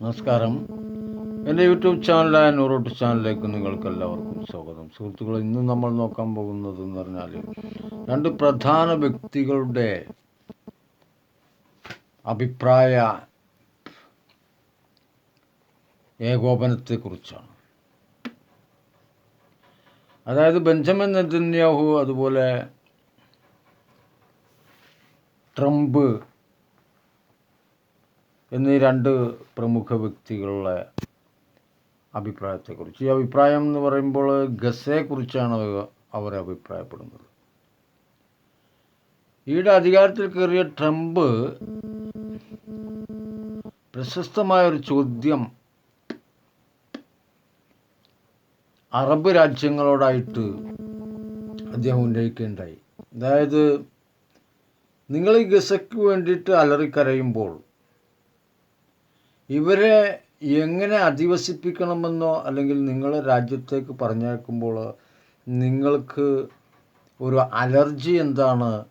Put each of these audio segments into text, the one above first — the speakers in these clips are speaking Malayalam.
നമസ്കാരം. എന്റെ യൂട്യൂബ് ചാനലായ നൂറോട്ട് ചാനലിലേക്ക് നിങ്ങൾക്ക് എല്ലാവർക്കും സ്വാഗതം. സുഹൃത്തുക്കളെ ഇന്ന് നമ്മൾ നോക്കാൻ പോകുന്നത് എന്ന് പറഞ്ഞാൽ രണ്ട് പ്രധാന വ്യക്തികളുടെ അഭിപ്രായ ഏകോപനത്തെക്കുറിച്ചാണ്. അതായത് ബെഞ്ചമിൻ നെതന്യാഹു അതുപോലെ ട്രംപ് എന്നീ രണ്ട് പ്രമുഖ വ്യക്തികളുടെ അഭിപ്രായത്തെക്കുറിച്ച്. ഈ അഭിപ്രായം എന്ന് പറയുമ്പോൾ ഗസയെക്കുറിച്ചാണ് അവർ അഭിപ്രായപ്പെടുന്നത്. ഈയിടെ അധികാരത്തിൽ കയറിയ ട്രംപ് പ്രശസ്തമായൊരു ചോദ്യം അറബ് രാജ്യങ്ങളോടായിട്ട് അദ്ദേഹം ഉന്നയിക്കുകയുണ്ടായി അതായത് നിങ്ങൾ ഈ ഗസയ്ക്ക് വേണ്ടിയിട്ട് അലറിക്കരയുമ്പോൾ ഇവരെ എങ്ങനെ അധിവസിപ്പിക്കണമെന്നോ അല്ലെങ്കിൽ നിങ്ങളെ രാജ്യത്തേക്ക് പറഞ്ഞേക്കുമ്പോൾ നിങ്ങൾക്ക് ഒരു അലർജി എന്താണ്?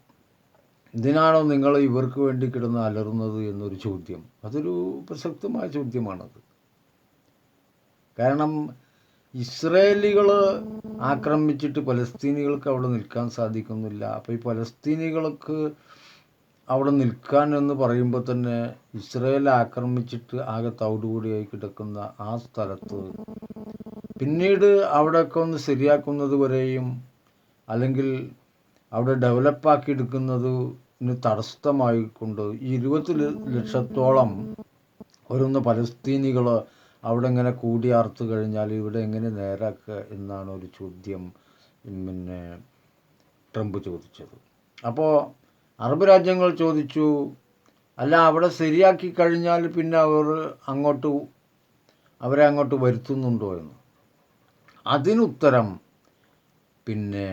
ഇതിനാണോ നിങ്ങൾ ഇവർക്ക് വേണ്ടി കിടന്ന് അലറുന്നത് എന്നൊരു ചോദ്യം. അതൊരു പ്രസക്തമായ ചോദ്യമാണത്. കാരണം ഇസ്രയേലികൾ ആക്രമിച്ചിട്ട് പലസ്തീനികൾക്ക് അവിടെ നിൽക്കാൻ സാധിക്കുന്നില്ല. അപ്പോൾ ഈ പലസ്തീനികൾക്ക് അവിടെ നിൽക്കാൻ എന്ന് പറയുമ്പോൾ തന്നെ ഇസ്രയേൽ ആക്രമിച്ചിട്ട് ആകെ തൗടുകൂടിയായി കിടക്കുന്ന ആ സ്ഥലത്ത്. പിന്നീട് അവിടെയൊക്കെ ഒന്ന് ശരിയാക്കുന്നത് വരെയും അല്ലെങ്കിൽ അവിടെ ഡെവലപ്പാക്കി എടുക്കുന്നതിന് തടസ്സമായിക്കൊണ്ട് ഈ ഇരുപത്തി ലക്ഷത്തോളം വരുന്ന പലസ്തീനികൾ അവിടെ ഇങ്ങനെ കൂടിയാർത്ത് കഴിഞ്ഞാൽ ഇവിടെ എങ്ങനെ നേരാക്കുക എന്നാണ് ഒരു ചോദ്യം പിന്നെ ട്രംപ് ചോദിച്ചത്. അപ്പോൾ അറബ് രാജ്യങ്ങൾ ചോദിച്ചു അല്ല അവിടെ ശരിയാക്കി കഴിഞ്ഞാൽ പിന്നെ അവർ അങ്ങോട്ട് അവരെ അങ്ങോട്ട് വരുത്തുന്നുണ്ടോ എന്ന്? അതിനുത്തരം പിന്നെ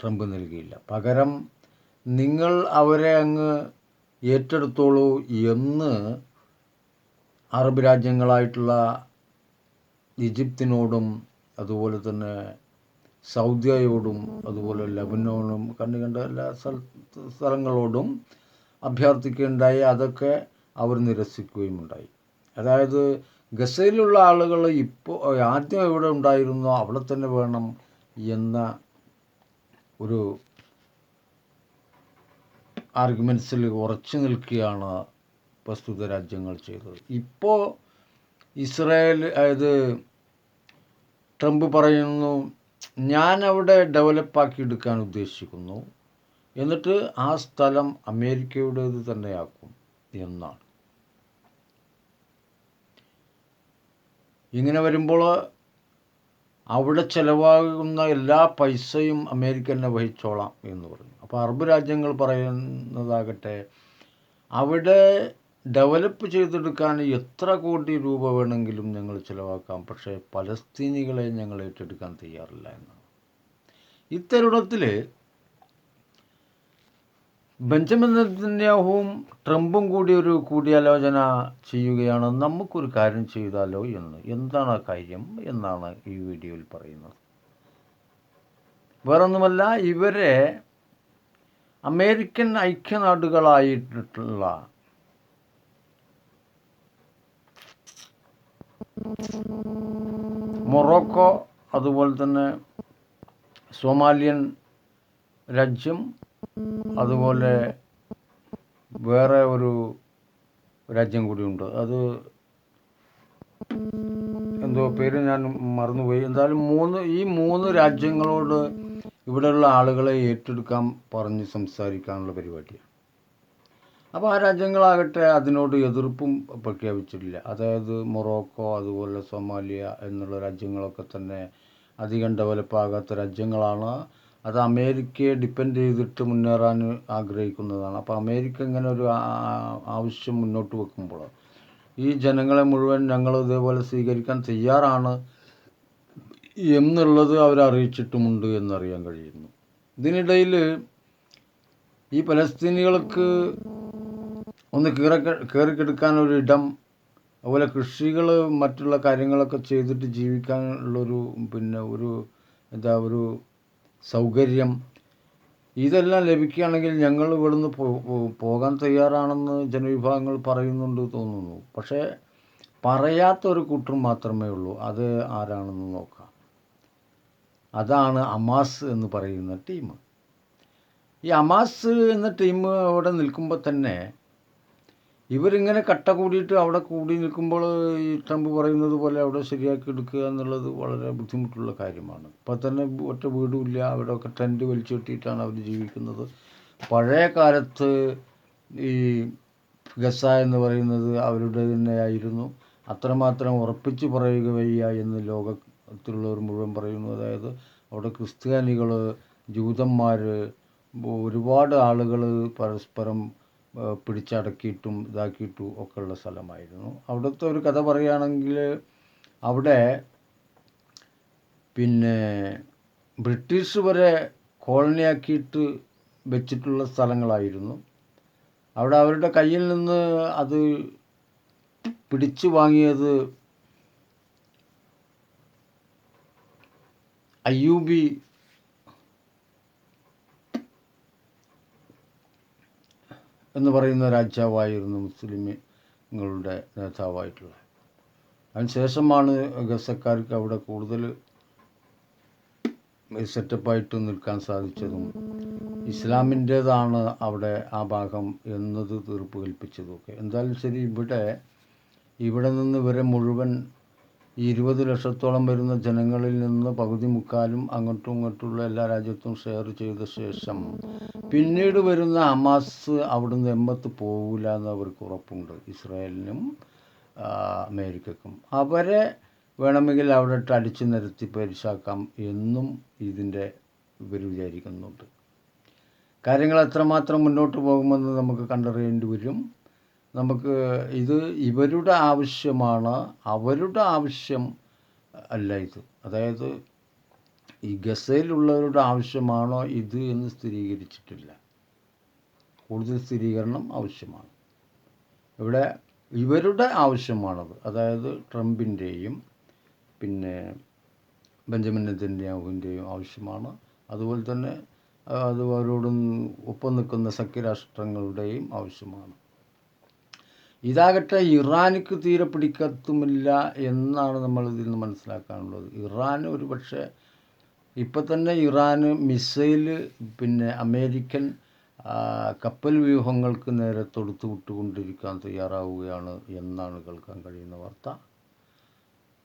ട്രംപ് നൽകിയില്ല. പകരം നിങ്ങൾ അവരെ അങ്ങ് ഏറ്റെടുത്തോളൂ എന്ന് അറബ് രാജ്യങ്ങളായിട്ടുള്ള ഈജിപ്തിനോടും അതുപോലെ തന്നെ സൗദിയോടും അതുപോലെ ലബനോണും കണ്ടു കണ്ട എല്ലാ സ്ഥല സ്ഥലങ്ങളോടും അഭ്യർത്ഥിക്കുകയുണ്ടായി. അതൊക്കെ അവർ നിരസിക്കുകയും ഉണ്ടായി അതായത് ഗസയിലുള്ള ആളുകൾ ഇപ്പോൾ ആദ്യം എവിടെ ഉണ്ടായിരുന്നോ അവിടെ തന്നെ വേണം എന്ന ഒരു ആർഗ്യുമെൻസിൽ ഉറച്ചു നിൽക്കുകയാണ് പ്രസ്തുത രാജ്യങ്ങൾ ചെയ്തത്. ഇപ്പോൾ ഇസ്രായേൽ അതായത് ട്രംപ് പറയുന്നു ഞാൻ അവിടെ ഡെവലപ്പാക്കി എടുക്കാൻ ഉദ്ദേശിക്കുന്നു. എന്നിട്ട് ആ സ്ഥലം അമേരിക്കയുടേത് തന്നെയാക്കും എന്നാണ്. ഇങ്ങനെ വരുമ്പോൾ അവിടെ ചിലവാകുന്ന എല്ലാ പൈസയും അമേരിക്ക തന്നെ വഹിച്ചോളാം എന്ന് പറഞ്ഞു. അപ്പോൾ അറബ് രാജ്യങ്ങൾ പറയുന്നതാകട്ടെ അവിടെ ഡെവലപ്പ് ചെയ്തെടുക്കാൻ എത്ര കോടി രൂപ വേണമെങ്കിലും ഞങ്ങൾ ചിലവാക്കാം. പക്ഷേ പലസ്തീനികളെ ഞങ്ങൾ ഏറ്റെടുക്കാൻ തയ്യാറില്ല എന്നാണ്. ഇത്തരുണത്തിൽ ബെഞ്ചമിൻ നെതന്യാഹുവും ട്രംപും കൂടി ഒരു കൂടിയാലോചന ചെയ്യുകയാണ്. നമുക്കൊരു കാര്യം ചെയ്താലോ എന്ന്. എന്താണ് ആ കാര്യം എന്നാണ് ഈ വീഡിയോയിൽ പറയുന്നത്. വേറൊന്നുമല്ല ഇവരെ അമേരിക്കൻ ഐക്യനാടുകളായിട്ടുള്ള മൊറോക്കോ അതുപോലെ തന്നെ സോമാലിയൻ രാജ്യം അതുപോലെ വേറെ ഒരു രാജ്യം കൂടിയുണ്ട്. അത് എന്തോ പേര് ഞാൻ മറന്നുപോയി. എന്തായാലും മൂന്ന് ഈ മൂന്ന് രാജ്യങ്ങളോട് ഇവിടെയുള്ള ആളുകളെ ഏറ്റെടുക്കാൻ പറഞ്ഞ് സംസാരിക്കാനുള്ള പരിപാടിയാണ്. അപ്പോൾ ആ രാജ്യങ്ങളാകട്ടെ അതിനോട് എതിർപ്പും പ്രഖ്യാപിച്ചിട്ടില്ല. അതായത് മൊറോക്കോ അതുപോലെ സൊമാലിയ എന്നുള്ള രാജ്യങ്ങളൊക്കെ തന്നെ അധികം ഡെവലപ്പാകാത്ത രാജ്യങ്ങളാണ്. അത് അമേരിക്കയെ ഡിപ്പെൻഡ് ചെയ്തിട്ട് മുന്നേറാൻ ആഗ്രഹിക്കുന്നതാണ്. അപ്പോൾ അമേരിക്ക ഇങ്ങനെ ഒരു ആവശ്യം മുന്നോട്ട് വെക്കുമ്പോൾ ഈ ജനങ്ങളെ മുഴുവൻ ഞങ്ങൾ ഇതേപോലെ സ്വീകരിക്കാൻ തയ്യാറാണ് എന്നുള്ളത് അവരറിയിച്ചിട്ടുമുണ്ട് എന്നറിയാൻ കഴിയുന്നു. ഇതിനിടയിൽ ഈ പലസ്തീനികൾക്ക് ഒന്ന് ഒരു ഇടം അതുപോലെ കൃഷികൾ മറ്റുള്ള കാര്യങ്ങളൊക്കെ ചെയ്തിട്ട് ജീവിക്കാനുള്ളൊരു പിന്നെ ഒരു എന്താ ഒരു സൗകര്യം. ഇതെല്ലാം ലഭിക്കുകയാണെങ്കിൽ ഞങ്ങൾ ഇവിടുന്ന് പോകാൻ തയ്യാറാണെന്ന് ജനവിഭാഗങ്ങൾ പറയുന്നുണ്ട് തോന്നുന്നു. പക്ഷേ പറയാത്ത ഒരു കൂട്ടർ മാത്രമേ ഉള്ളൂ. അത് ആരാണെന്ന് നോക്കാം. അതാണ് അമാസ് എന്ന് പറയുന്ന ടീം. ഈ അമാസ് എന്ന ടീം അവിടെ നിൽക്കുമ്പോൾ തന്നെ ഇവരിങ്ങനെ കട്ട കൂടിയിട്ട് അവിടെ കൂടി നിൽക്കുമ്പോൾ ഈ ട്രംപ് പറയുന്നത് പോലെ അവിടെ ശരിയാക്കി എടുക്കുക എന്നുള്ളത് വളരെ ബുദ്ധിമുട്ടുള്ള കാര്യമാണ്. ഇപ്പോൾ തന്നെ ഒറ്റ വീടുമില്ല അവിടെയൊക്കെ ടെന്റ് വലിച്ചു കെട്ടിയിട്ടാണ് അവർ ജീവിക്കുന്നത്. പഴയ കാലത്ത് ഈ ഗസ എന്ന് പറയുന്നത് അവരുടെ തന്നെയായിരുന്നു. അത്രമാത്രം ഉറപ്പിച്ച് പറയുക വയ്യ എന്ന് ലോകത്തിലുള്ളവർ മുഴുവൻ പറയുന്നു. അതായത് അവിടെ ക്രിസ്ത്യാനികൾ ജൂതന്മാർ ഒരുപാട് ആളുകൾ പരസ്പരം പിടിച്ചടക്കിയിട്ടും ഇതാക്കിയിട്ടും ഒക്കെ ഉള്ള സ്ഥലമായിരുന്നു. അവിടുത്തെ ഒരു കഥ പറയുകയാണെങ്കിൽ അവിടെ പിന്നെ ബ്രിട്ടീഷ് വരെ കോളനിയാക്കിയിട്ട് വെച്ചിട്ടുള്ള സ്ഥലങ്ങളായിരുന്നു. അവിടെ അവരുടെ കയ്യിൽ നിന്ന് അത് പിടിച്ചു വാങ്ങിയത് അയ്യൂബി എന്ന് പറയുന്ന രാജാവായിരുന്നു മുസ്ലിമുകളുടെ നേതാവായിട്ടുള്ളത്. അതിനുശേഷമാണ് ഗസക്കാർക്ക് അവിടെ കൂടുതൽ സെറ്റപ്പായിട്ട് നിൽക്കാൻ സാധിച്ചതും ഇസ്ലാമിന്റേതാണ് അവിടെ ആ ഭാഗം എന്നത് തീർപ്പ് കൽപ്പിച്ചതുമൊക്കെ എന്തായാലും ശരി ഇവിടെ ഇവിടെ നിന്ന് ഇവരെ മുഴുവൻ ഈ ഇരുപത് ലക്ഷത്തോളം വരുന്ന ജനങ്ങളിൽ നിന്ന് പകുതി മുക്കാലും അങ്ങോട്ടും ഇങ്ങോട്ടുള്ള എല്ലാ രാജ്യത്തും ഷെയർ ചെയ്ത ശേഷം പിന്നീട് വരുന്ന അമാസ് അവിടുന്ന് എമ്പത്ത് പോകില്ല എന്ന് അവർക്ക് ഉറപ്പുണ്ട്. ഇസ്രായേലിനും അമേരിക്കക്കും. അവരെ വേണമെങ്കിൽ അവിടെ അടിച്ചു നിരത്തി പരിശാക്കാം എന്നും ഇതിന്റെ ഇവർ വിചാരിക്കുന്നുണ്ട്. കാര്യങ്ങൾ എത്രമാത്രം മുന്നോട്ട് പോകുമെന്ന് നമുക്ക് കണ്ടറിയേണ്ടി വരും. നമുക്ക് ഇത് ഇവരുടെ ആവശ്യമാണ് അവരുടെ ആവശ്യം അല്ല ഇത്. അതായത് ഈ ഗസയിലുള്ളവരുടെ ആവശ്യമാണോ ഇത് എന്ന് സ്ഥിരീകരിച്ചിട്ടില്ല. കൂടുതൽ സ്ഥിരീകരണം ആവശ്യമാണ്. ഇവിടെ ഇവരുടെ ആവശ്യമാണത്. അതായത് ട്രംപിന്റെയും പിന്നെ ബെഞ്ചമിൻ നെതന്യാഹുവിന്റെയും ആവശ്യമാണ്. അതുപോലെ തന്നെ അത് അവരോടും ഒപ്പം നിൽക്കുന്ന സഖ്യരാഷ്ട്രങ്ങളുടെയും ആവശ്യമാണ്. ഇതാകട്ടെ ഇറാനിക്ക് തീരെ പിടിക്കത്തുമില്ല എന്നാണ് നമ്മൾ ഇതിൽ നിന്ന് മനസ്സിലാക്കാനുള്ളത്. ഇറാൻ ഒരു പക്ഷേ ഇപ്പം തന്നെ ഇറാന് മിസൈൽ പിന്നെ അമേരിക്കൻ കപ്പൽ വ്യൂഹങ്ങൾക്ക് നേരെ തൊടുത്തു വിട്ടുകൊണ്ടിരിക്കാൻ തയ്യാറാവുകയാണ് എന്നാണ് കേൾക്കാൻ കഴിയുന്ന വാർത്ത.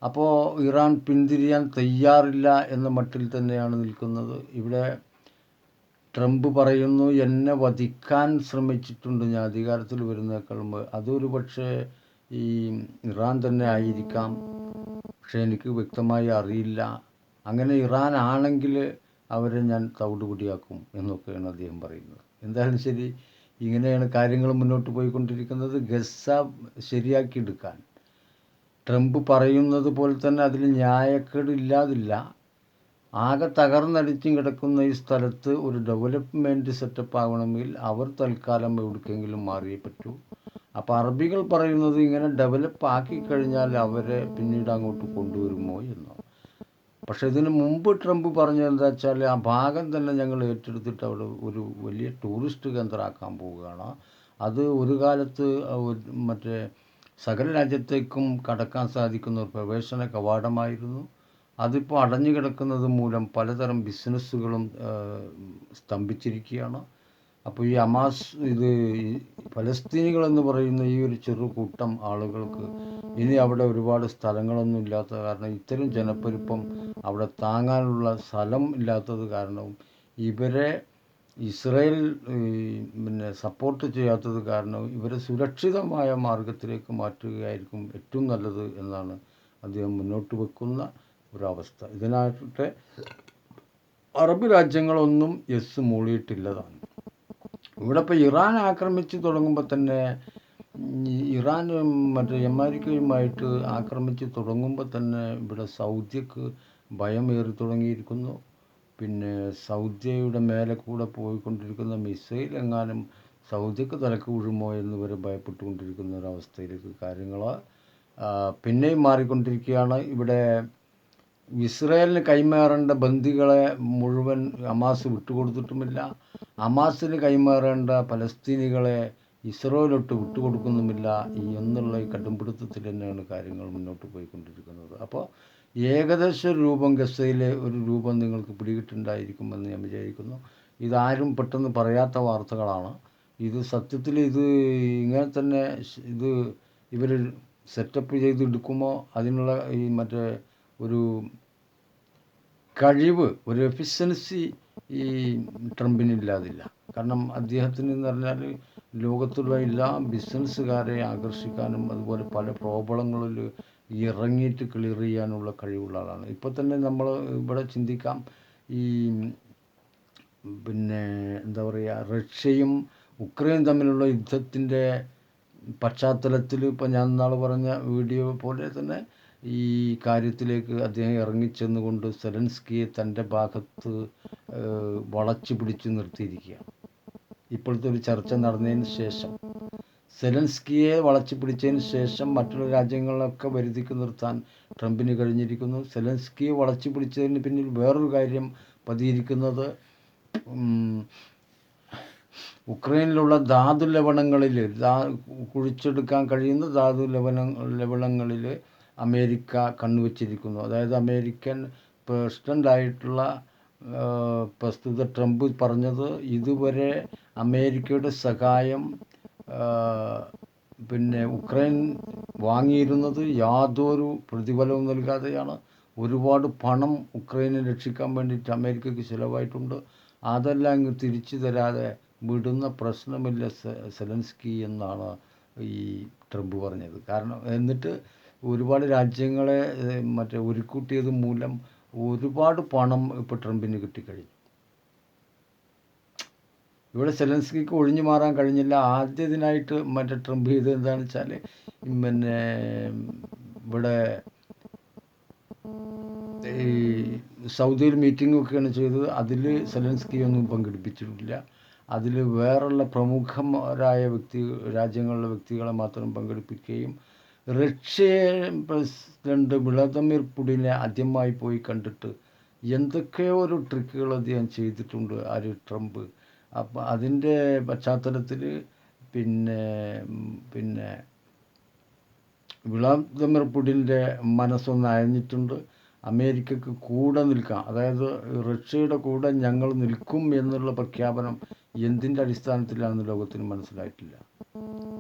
അപ്പോൾ ഇറാൻ പിന്തിരിയാൻ തയ്യാറില്ല എന്ന മട്ടിൽ തന്നെയാണ് നിൽക്കുന്നത്. ഇവിടെ ട്രംപ് പറയുന്നു എന്നെ വധിക്കാൻ ശ്രമിച്ചിട്ടുണ്ട്. ഞാൻ അധികാരത്തിൽ വരുന്നേക്കാൾ മുമ്പ് അതൊരു പക്ഷേ ഈ ഇറാൻ തന്നെ ആയിരിക്കാം. പക്ഷേ എനിക്ക് വ്യക്തമായി അറിയില്ല. അങ്ങനെ ഇറാൻ ആണെങ്കിൽ അവരെ ഞാൻ തവിടുപൊടിയാക്കും എന്നൊക്കെയാണ് അദ്ദേഹം പറയുന്നത്. എന്തായാലും ശരി ഇങ്ങനെയാണ് കാര്യങ്ങൾ മുന്നോട്ട് പോയിക്കൊണ്ടിരിക്കുന്നത്. ഗസ ശരിയാക്കിയെടുക്കാൻ. ട്രംപ് പറയുന്നത് പോലെ തന്നെ അതിൽ ന്യായക്കേട് ഇല്ലാതില്ല ആകെ തകർന്നടിച്ചും കിടക്കുന്ന ഈ സ്ഥലത്ത് ഒരു ഡെവലപ്മെന്റ് സെറ്റപ്പ് ആവണമെങ്കിൽ അവർ തൽക്കാലം എവിടേക്കെങ്കിലും മാറിയേ പറ്റൂ. അപ്പോൾ അറബികൾ പറയുന്നത് ഇങ്ങനെ ഡെവലപ്പ് ആക്കി കഴിഞ്ഞാൽ അവരെ പിന്നീട് അങ്ങോട്ട് കൊണ്ടുവരുമോ എന്നോ. പക്ഷെ ഇതിന് മുമ്പ് ട്രംപ് പറഞ്ഞത് എന്താ വെച്ചാൽ ആ ഭാഗം തന്നെ ഞങ്ങൾ ഏറ്റെടുത്തിട്ട് അവിടെ ഒരു വലിയ ടൂറിസ്റ്റ് കേന്ദ്രമാക്കാൻ പോവുകയാണ്. അത് ഒരു കാലത്ത് മറ്റേ സകല രാജ്യത്തേക്കും കടക്കാൻ സാധിക്കുന്ന ഒരു പ്രവേശന കവാടമായിരുന്നു. അതിപ്പോൾ അടഞ്ഞു കിടക്കുന്നത് മൂലം പലതരം ബിസിനസ്സുകളും സ്തംഭിച്ചിരിക്കുകയാണ്. അപ്പോൾ ഈ അമാസ് ഇത് ഫലസ്തീനികൾ എന്ന് പറയുന്ന ഈ ഒരു ചെറു കൂട്ടം ആളുകൾക്ക് ഇനി അവിടെ ഒരുപാട് സ്ഥലങ്ങളൊന്നും ഇല്ലാത്ത കാരണം ഇത്തരം ജനപ്പെരുപ്പം അവിടെ താങ്ങാനുള്ള സ്ഥലം ഇല്ലാത്തത് കാരണവും ഇവരെ ഇസ്രയേൽ പിന്നെ സപ്പോർട്ട് ചെയ്യാത്തത് കാരണം ഇവരെ സുരക്ഷിതമായ മാർഗത്തിലേക്ക് മാറ്റുകയായിരിക്കും ഏറ്റവും നല്ലത് എന്നാണ് അദ്ദേഹം മുന്നോട്ട് വെക്കുന്ന ഒരവസ്ഥ. ഇതിനായിട്ട് അറബ് രാജ്യങ്ങളൊന്നും എസ് മൂളിയിട്ടില്ലതാണ്. ഇവിടെ ഇപ്പോൾ ഇറാൻ ആക്രമിച്ച് തുടങ്ങുമ്പോൾ തന്നെ ഇറാൻ മറ്റേ അമേരിക്കയുമായിട്ട് ആക്രമിച്ച് തുടങ്ങുമ്പോൾ തന്നെ ഇവിടെ സൗദിക്ക് ഭയമേറി തുടങ്ങിയിരിക്കുന്നു. പിന്നെ സൗദിയുടെ മേലെ കൂടെ പോയിക്കൊണ്ടിരിക്കുന്ന മിസൈൽ എങ്ങാനും സൗദിക്ക് തലക്ക് വീഴുമോ എന്ന് വരെ ഭയപ്പെട്ടുകൊണ്ടിരിക്കുന്ന ഒരവസ്ഥയിലേക്ക് കാര്യങ്ങൾ പിന്നെയും മാറിക്കൊണ്ടിരിക്കുകയാണ്. ഇവിടെ ഇസ്രായേലിന് കൈമാറേണ്ട ബന്ദികളെ മുഴുവൻ ഹമാസ് വിട്ടുകൊടുത്തിട്ടുമില്ല. ഹമാസിന് കൈമാറേണ്ട പലസ്തീനികളെ ഇസ്രോയിലോട്ട് വിട്ടുകൊടുക്കുന്നുമില്ല എന്നുള്ള ഈ കടുംപിടുത്തത്തിൽ തന്നെയാണ് കാര്യങ്ങൾ മുന്നോട്ട് പോയിക്കൊണ്ടിരിക്കുന്നത്. അപ്പോൾ ഏകദേശ രൂപം ഗസയിലെ ഒരു രൂപം നിങ്ങൾക്ക് പിടികിട്ടുണ്ടായിരിക്കുമെന്ന് ഞാൻ വിചാരിക്കുന്നു. ഇതാരും പെട്ടെന്ന് പറയാത്ത വാർത്തകളാണ്. ഇത് സത്യത്തിൽ ഇത് ഇങ്ങനെ തന്നെ ഇത് ഇവർ സെറ്റപ്പ് ചെയ്തെടുക്കുമോ? അതിനുള്ള ഈ മറ്റേ ഒരു കഴിവ് ഒരു എഫിഷ്യൻസി ഈ ട്രംപിനില്ലാതില്ല. കാരണം അദ്ദേഹത്തിന് എന്ന് പറഞ്ഞാൽ ലോകത്തുള്ള എല്ലാ ബിസിനസ്സുകാരെ ആകർഷിക്കാനും അതുപോലെ പല പ്രോബ്ലങ്ങളിൽ ഇറങ്ങിയിട്ട് ക്ലിയർ ചെയ്യാനുള്ള കഴിവുള്ള ആളാണ്. ഇപ്പോൾ തന്നെ നമ്മൾ ഇവിടെ ചിന്തിക്കാം ഈ പിന്നെ എന്താ പറയുക റഷ്യയും ഉക്രൈൻ തമ്മിലുള്ള യുദ്ധത്തിന്റെ പശ്ചാത്തലത്തിൽ ഇപ്പോൾ ഞാൻ നാളെ പറഞ്ഞ വീഡിയോ പോലെ തന്നെ ഈ കാര്യത്തിലേക്ക് അദ്ദേഹം ഇറങ്ങിച്ചെന്നുകൊണ്ട് സെലൻസ്കിയെ തന്റെ ഭാഗത്ത് വളച്ചു പിടിച്ചു നിർത്തിയിരിക്കുകയാണ്. ഇപ്പോഴത്തെ ഒരു ചർച്ച നടന്നതിന് ശേഷം. സെലൻസ്കിയെ വളച്ചു പിടിച്ചതിന് ശേഷം മറ്റുള്ള രാജ്യങ്ങളൊക്കെ വരുതിക്ക് നിർത്താൻ ട്രംപിന് കഴിഞ്ഞിരിക്കുന്നു. സെലൻസ്കിയെ വളച്ചു പിടിച്ചതിന് പിന്നിൽ വേറൊരു കാര്യം പതിയിരിക്കുന്നത് ഉക്രൈനിലുള്ള ധാതു ലവണങ്ങളിൽ കുഴിച്ചെടുക്കാൻ കഴിയുന്ന ധാതു ലവണ ലവണങ്ങളിൽ അമേരിക്ക കണ്ണുവച്ചിരിക്കുന്നു. അതായത് അമേരിക്കൻ പ്രസിഡന്റായിട്ടുള്ള പ്രസ്തുത ട്രംപ് പറഞ്ഞത് ഇതുവരെ അമേരിക്കയുടെ സഹായം പിന്നെ ഉക്രൈൻ വാങ്ങിയിരുന്നത് യാതൊരു പ്രതിഫലവും നൽകാതെയാണ്. ഒരുപാട് പണം ഉക്രൈനെ രക്ഷിക്കാൻ വേണ്ടിയിട്ട് അമേരിക്കയ്ക്ക് ചിലവായിട്ടുണ്ട്. അതെല്ലാം അങ്ങ് തിരിച്ചു തരാതെ വിടുന്ന പ്രശ്നമില്ല സെലൻസ്കി എന്നാണ് ഈ ട്രംപ് പറഞ്ഞത്. കാരണം എന്നിട്ട് ഒരുപാട് രാജ്യങ്ങളെ മറ്റേ ഉരുക്കൂട്ടിയത് മൂലം ഒരുപാട് പണം ഇപ്പോൾ ട്രംപിന് കിട്ടിക്കഴിഞ്ഞു. ഇവിടെ സെലൻസ്കിക്ക് ഒഴിഞ്ഞു മാറാൻ കഴിഞ്ഞില്ല. ആദ്യത്തിനായിട്ട് മറ്റേ ട്രംപ് ചെയ്തത് എന്താണെന്ന് വെച്ചാൽ പിന്നെ ഇവിടെ ഈ സൗദിയിൽ മീറ്റിംഗ് ഒക്കെയാണ് ചെയ്തത്. അതിൽ സെലൻസ്കി ഒന്നും പങ്കെടുപ്പിച്ചിട്ടില്ല. അതിൽ വേറുള്ള പ്രമുഖരായ വ്യക്തി രാജ്യങ്ങളിലെ വ്യക്തികളെ മാത്രം പങ്കെടുപ്പിക്കുകയും റഷ്യൻ പ്രസിഡന്റ് വ്ളാദിമിർ പുടിനെ ആദ്യമായി പോയി കണ്ടിട്ട് എന്തൊക്കെയോ ഒരു ട്രിക്കുകൾ അദ്ദേഹം ചെയ്തിട്ടുണ്ട് ആര് ട്രംപ്. അപ്പം അതിന്റെ പശ്ചാത്തലത്തിൽ പിന്നെ പിന്നെ വ്ളാദിമിർ പുടിന്റെ മനസ്സൊന്ന് അയഞ്ഞിട്ടുണ്ട്. അമേരിക്കക്ക് കൂടെ നിൽക്കാം. അതായത് റഷ്യയുടെ കൂടെ ഞങ്ങൾ നിൽക്കും എന്നുള്ള പ്രഖ്യാപനം എന്തിന്റെ അടിസ്ഥാനത്തിലാണെന്ന് ലോകത്തിന് മനസ്സിലായിട്ടില്ല.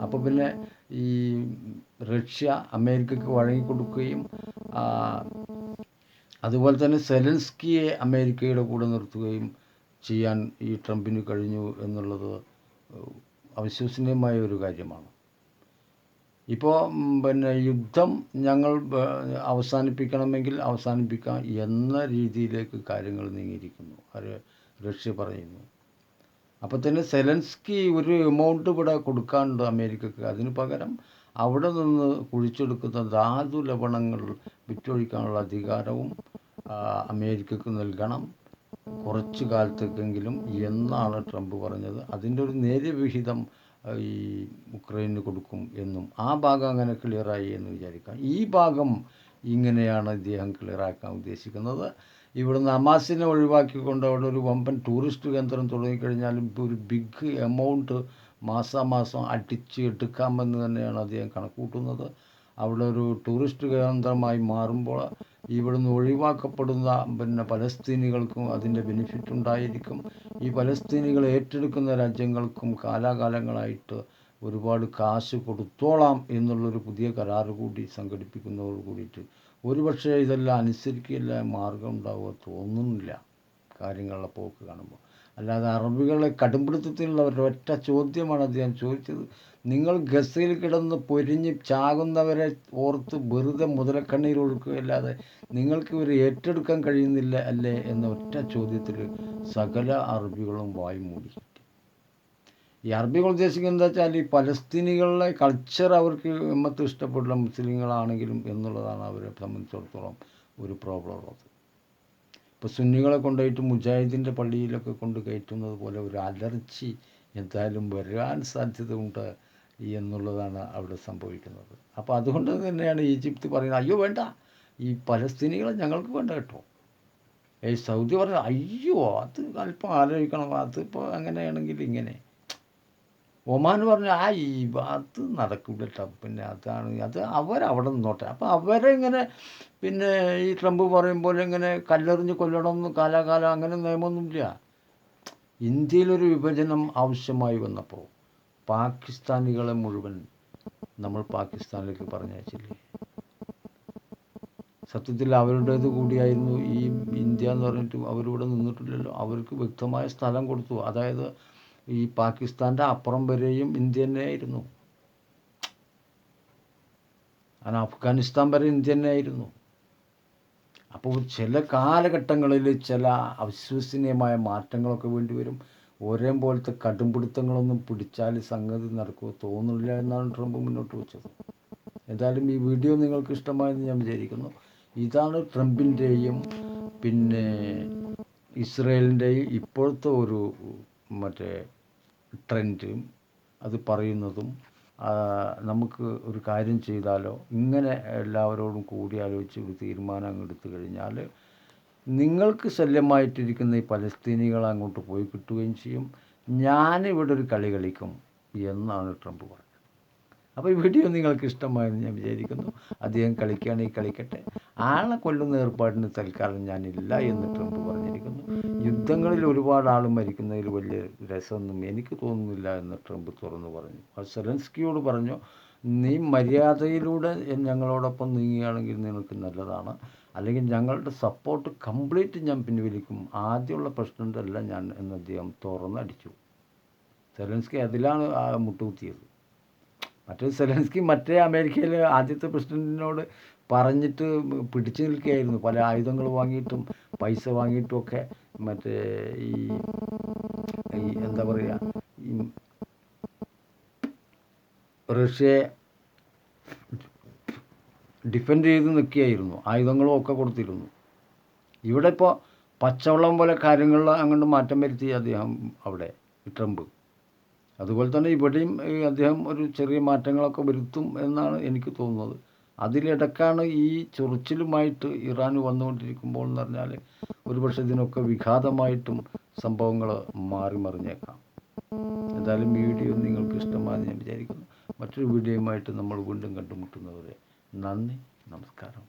അപ്പോൾ പിന്നെ ഈ റഷ്യ അമേരിക്കക്ക് വഴങ്ങിക്കൊടുക്കുകയും കൊടുക്കുകയും അതുപോലെ തന്നെ സെലൻസ്കിയെ അമേരിക്കയുടെ കൂടെ നിർത്തുകയും ചെയ്യാൻ ഈ ട്രംപിന് കഴിഞ്ഞു എന്നുള്ളത് അവിശ്വസനീയമായ ഒരു കാര്യമാണ്. ഇപ്പോൾ പിന്നെ യുദ്ധം ഞങ്ങൾ അവസാനിപ്പിക്കണമെങ്കിൽ അവസാനിപ്പിക്കാം എന്ന രീതിയിലേക്ക് കാര്യങ്ങൾ നീങ്ങിയിരിക്കുന്നു. അത് റഷ്യ പറയുന്നു. അപ്പോൾ തന്നെ സെലൻസ്കി ഒരു എമൗണ്ട് ഇവിടെ കൊടുക്കാനുണ്ട് അമേരിക്കക്ക്. അതിന് പകരം അവിടെ നിന്ന് കുഴിച്ചെടുക്കുന്ന ധാതു ലവണങ്ങൾ വിറ്റൊഴിക്കാനുള്ള അധികാരവും അമേരിക്കക്ക് നൽകണം. കുറച്ച് കാലത്തേക്കെങ്കിലും എന്നാണ് ട്രംപ് പറഞ്ഞത്. അതിന്റെ ഒരു നേരിയ വിഹിതം ഈ ഉക്രൈന് കൊടുക്കും എന്നും. ആ ഭാഗം അങ്ങനെ ക്ലിയറായി എന്ന് വിചാരിക്കാം. ഈ ഭാഗം ഇങ്ങനെയാണ് ഇദ്ദേഹം ക്ലിയറാക്കാൻ ഉദ്ദേശിക്കുന്നത്. ഇവിടുന്ന് അമാസിനെ ഒഴിവാക്കിക്കൊണ്ട് അവിടെ ഒരു വമ്പൻ ടൂറിസ്റ്റ് കേന്ദ്രം തുടങ്ങിക്കഴിഞ്ഞാലും ഇപ്പോൾ ഒരു ബിഗ് എമൗണ്ട് മാസാമാസം അടിച്ച് എടുക്കാമെന്ന് തന്നെയാണ് അദ്ദേഹം കണക്കൂട്ടുന്നത്. അവിടെ ഒരു ടൂറിസ്റ്റ് കേന്ദ്രമായി മാറുമ്പോൾ ഇവിടുന്ന് ഒഴിവാക്കപ്പെടുന്ന പിന്നെ പലസ്തീനികൾക്കും അതിന്റെ ബെനിഫിറ്റ് ഉണ്ടായിരിക്കും. ഈ പലസ്തീനികൾ ഏറ്റെടുക്കുന്ന രാജ്യങ്ങൾക്കും കാലാകാലങ്ങളായിട്ട് ഒരുപാട് കാശ് കൊടുത്തോളാം എന്നുള്ളൊരു പുതിയ കരാറ് കൂടി സംഘടിപ്പിക്കുന്നതോട് കൂടിയിട്ട് ഒരുപക്ഷെ ഇതെല്ലാം അനുസരിക്കില്ല മാർഗം ഉണ്ടാവുക തോന്നുന്നില്ല. കാര്യങ്ങളുടെ പോക്ക് കാണുമ്പോൾ. അല്ലാതെ അറബികളെ കടുംപിടുത്തത്തിലുള്ള ഒരൊറ്റ ചോദ്യമാണ് അദ്ദേഹം ചോദിച്ചത്. നിങ്ങൾ ഗസയിൽ കിടന്ന് പൊരിഞ്ഞ് ചാകുന്നവരെ ഓർത്ത് വെറുതെ മുതലക്കണ്ണീർ ഒഴുക്കുകയല്ലാതെ നിങ്ങൾക്ക് ഇവരെ ഏറ്റെടുക്കാൻ കഴിയുന്നില്ല അല്ലേ എന്ന ഒറ്റ ചോദ്യത്തിൽ സകല അറബികളും വായി മൂടി ഈ അറബികൾ ഉദ്ദേശിക്കുന്നത് എന്താ വെച്ചാൽ ഈ പലസ്തീനികളുടെ കൾച്ചർ അവർക്ക് എമ്മത്ത് ഇഷ്ടപ്പെടില്ല മുസ്ലിങ്ങളാണെങ്കിലും എന്നുള്ളതാണ് അവരെ സംബന്ധിച്ചിടത്തോളം ഒരു പ്രോബ്ലം ഉള്ളത്. ഇപ്പോൾ സുന്നികളെ കൊണ്ടുപോയിട്ട് മുജാഹിദിന്റെ പള്ളിയിലൊക്കെ കൊണ്ട് കയറ്റുന്നത് പോലെ ഒരു അലർച്ചി എന്തായാലും വരാൻ സാധ്യതയുണ്ട് എന്നുള്ളതാണ് അവിടെ സംഭവിക്കുന്നത്. അപ്പോൾ അതുകൊണ്ട് തന്നെയാണ് ഈജിപ്ത് പറയുന്നത് അയ്യോ വേണ്ട. ഈ പലസ്തീനികളെ ഞങ്ങൾക്ക് വേണ്ട കേട്ടോ. ഈ സൗദി പറയുന്നത് അയ്യോ അത് അല്പം ആലോചിക്കണം. അതിപ്പോൾ അങ്ങനെയാണെങ്കിൽ ഇങ്ങനെ. ഒമാൻ പറഞ്ഞു ആ ഈ അത് നടക്കില്ല കേട്ടോ പിന്നെ അതാണ് അത് അവരവിടെ നിന്നോട്ടെ. അപ്പോൾ അവരെ ഇങ്ങനെ പിന്നെ ഈ ട്രംപ് പറയും പോലെ ഇങ്ങനെ കല്ലെറിഞ്ഞ് കൊല്ലണമെന്ന് കാലാകാലം അങ്ങനെ നിയമമൊന്നുമില്ല. ഇന്ത്യയിലൊരു വിഭജനം ആവശ്യമായി വന്നപ്പോൾ പാകിസ്ഥാനികളെ മുഴുവൻ നമ്മൾ പാകിസ്ഥാനിലേക്ക് പറഞ്ഞയച്ചില്ലേ? സത്യത്തിൽ അവരുടേത് കൂടിയായിരുന്നു ഈ ഇന്ത്യ എന്ന് പറഞ്ഞിട്ട് അവരിവിടെ നിന്നിട്ടില്ലല്ലോ. അവർക്ക് വ്യക്തമായ സ്ഥലം കൊടുത്തു. അതായത് ഈ പാകിസ്ഥാന്റെ അപ്പുറം വരെയും ഇന്ത്യ തന്നെയായിരുന്നു. അങ്ങനെ അഫ്ഗാനിസ്ഥാൻ വരെ ഇന്ത്യ തന്നെയായിരുന്നു. അപ്പോൾ ചില കാലഘട്ടങ്ങളിൽ ചില അവിശ്വസനീയമായ മാറ്റങ്ങളൊക്കെ വേണ്ടി വരും. ഒരേ പോലത്തെ കടുംപിടുത്തങ്ങളൊന്നും പിടിച്ചാൽ സംഗതി നടക്കുമോ തോന്നില്ല എന്നാണ് ട്രംപ് മുന്നോട്ട് വെച്ചത്. എന്തായാലും ഈ വീഡിയോ നിങ്ങൾക്ക് ഇഷ്ടമായെന്ന് ഞാൻ വിചാരിക്കുന്നു. ഇതാണ് ട്രംപിന്റെയും പിന്നെ ഇസ്രയേലിന്റെയും ഇപ്പോഴത്തെ ഒരു മറ്റേ ട്രെൻഡും അത് പറയുന്നതും നമുക്ക് ഒരു കാര്യം ചെയ്താലോ ഇങ്ങനെ എല്ലാവരോടും കൂടി ആലോചിച്ച് ഒരു തീരുമാനം എടുത്തു കഴിഞ്ഞാൽ നിങ്ങൾക്ക് ശല്യമായിട്ടിരിക്കുന്ന ഈ പലസ്തീനികൾ അങ്ങോട്ട് പോയി കിട്ടുകയും ചെയ്യും. ഞാനിവിടെ ഒരു കളി കളിക്കും എന്നാണ് ട്രംപ് പറഞ്ഞത് അപ്പോൾ ഈ വീഡിയോ നിങ്ങൾക്ക് ഇഷ്ടമായെന്ന് ഞാൻ വിചാരിക്കുന്നു. അദ്ദേഹം കളിക്കുകയാണെങ്കിൽ കളിക്കട്ടെ. ആളെ കൊല്ലുന്ന ഏർപ്പാടിന് തൽക്കാലം ഞാനില്ല എന്ന് ട്രംപ് പറഞ്ഞിരിക്കുന്നു. യുദ്ധങ്ങളിൽ ഒരുപാട് ആൾ മരിക്കുന്നതിൽ വലിയ രസമൊന്നും എനിക്ക് തോന്നുന്നില്ല എന്ന് ട്രംപ് തുറന്നു പറഞ്ഞു. സെലൻസ്കിയോട് പറഞ്ഞു നീ മര്യാദയിലൂടെ ഞങ്ങളോടൊപ്പം നീങ്ങുകയാണെങ്കിൽ നിനക്ക് നല്ലതാണ്. അല്ലെങ്കിൽ ഞങ്ങളുടെ സപ്പോർട്ട് കംപ്ലീറ്റ് ഞാൻ പിൻവലിക്കും. ആദ്യമുള്ള പ്രസിഡന്റ് അല്ല ഞാൻ എന്ന് അദ്ദേഹം തുറന്നടിച്ചു. സെലൻസ്കി അതിലാണ് ആ മുട്ടുകുത്തിയത്. മറ്റേ സെലൻസ്കി മറ്റേ അമേരിക്കയിലെ ആദ്യത്തെ പ്രസിഡന്റിനോട് പറഞ്ഞിട്ട് പിടിച്ചു നിൽക്കുകയായിരുന്നു. പല ആയുധങ്ങൾ വാങ്ങിയിട്ടും പൈസ വാങ്ങിയിട്ടും ഒക്കെ മറ്റേ ഈ എന്താ പറയുക ഈ റഷ്യയെ ഡിഫെൻഡ് ചെയ്ത് നിൽക്കുകയായിരുന്നു. ആയുധങ്ങളും ഒക്കെ കൊടുത്തിരുന്നു. ഇവിടെ ഇപ്പോൾ പച്ചവെള്ളം പോലെ കാര്യങ്ങളിൽ അങ്ങോട്ട് മാറ്റം വരുത്തി അദ്ദേഹം അവിടെ ട്രംപ്. അതുപോലെ തന്നെ ഇവിടെയും അദ്ദേഹം ഒരു ചെറിയ മാറ്റങ്ങളൊക്കെ വരുത്തും എന്നാണ് എനിക്ക് തോന്നുന്നത്. അതിലിടക്കാണ് ഈ ചൊറിച്ചിലുമായിട്ട് ഇറാൻ വന്നുകൊണ്ടിരിക്കുമ്പോൾ എന്ന് പറഞ്ഞാൽ ഒരുപക്ഷെ ഇതിനൊക്കെ വിഘാതമായിട്ടും സംഭവങ്ങൾ മാറി മറിഞ്ഞേക്കാം. എന്തായാലും വീഡിയോ നിങ്ങൾക്ക് ഇഷ്ടമായെന്ന് ഞാൻ വിചാരിക്കുന്നു. മറ്റൊരു വീഡിയോയുമായിട്ട് നമ്മൾ വീണ്ടും കണ്ടുമുട്ടുന്നവരെ നന്ദി നമസ്കാരം.